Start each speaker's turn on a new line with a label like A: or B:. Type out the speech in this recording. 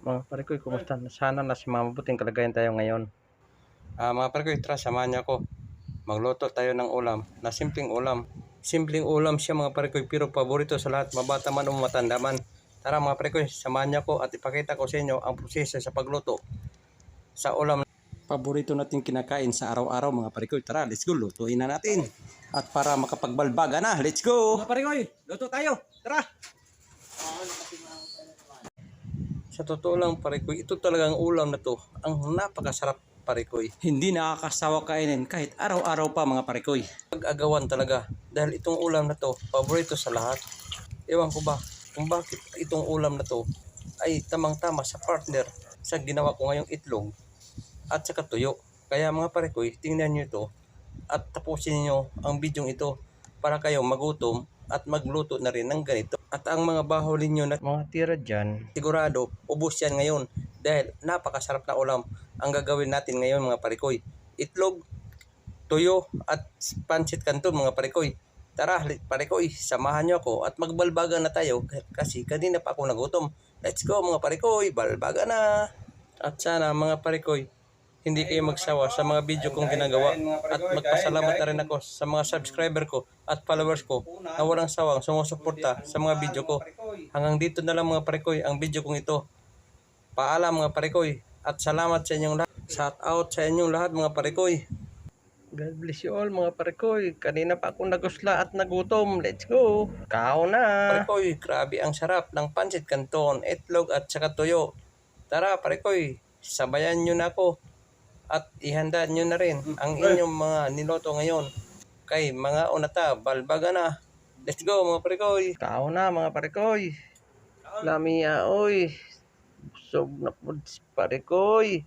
A: Mga pare ko, kumusta? Sana nasa mabuting kalagayan tayo ngayon. Ah, mga pare ko, tara, samahan niyo ako. Magluto tayo ng ulam, na simpleng ulam. Simpleng ulam siya mga pare ko, pero paborito sa lahat, mabata man o matanda man. Tara mga pare ko, samahan niyo ako at ipakita ko sa inyo ang proseso sa pagluto sa ulam. Paborito natin kinakain sa araw-araw mga pare ko. Tara, let's go, lutuin na natin. At para makapagbalbaga na, let's go! Mga pare ko, luto tayo! Tara! Sa totoo lang pare ko, ito talagang ulam na to. Ang napakasarap pare ko. Hindi nakakasawa kainin kahit araw-araw pa mga pare ko. Pag-agawan talaga. Dahil itong ulam na to, paborito sa lahat. Ewan ko ba kung bakit itong ulam na to ay tamang-tama sa partner sa ginawa ko ngayong itlog at saka tuyo. Kaya mga pare ko, tingnan nyo ito at tapusin nyo ang bidyong ito para kayo magutom at magluto na rin ng ganito. At ang mga bahaw ninyo na mga tira dyan, sigurado, ubos yan ngayon dahil napakasarap na ulam ang gagawin natin ngayon mga parikoy. Itlog, tuyo at pansit kanton mga parikoy. Tara, parikoy, samahan nyo ako at magbalbaga na tayo kasi kanina pa ako nagutom. Let's go mga parikoy, balbaga na! At sana mga parikoy, hindi kayo magsawa sa mga video kong ginagawa at magpasalamat na rin ako sa mga subscriber ko at followers ko na walang sawang sumusuporta sa mga video ko. Hanggang dito na lang mga parikoy ang video kong ito. Paalam mga parikoy at salamat sa inyong lahat. Shout out sa inyong lahat mga parikoy. God bless you all mga parikoy. Kanina pa ako nagusla at nagutom. Let's go. Kao na. Parikoy, grabe ang sarap ng pancit canton, itlog at saka tuyo. Tara parikoy, sabayan nyo na ako. At ihanda nyo na rin ang inyong mga niloto ngayon. Kay mga unata, balbaga na. Let's go mga parikoy. Kao na mga parikoy. Lamia oy. Busog na po si parikoy.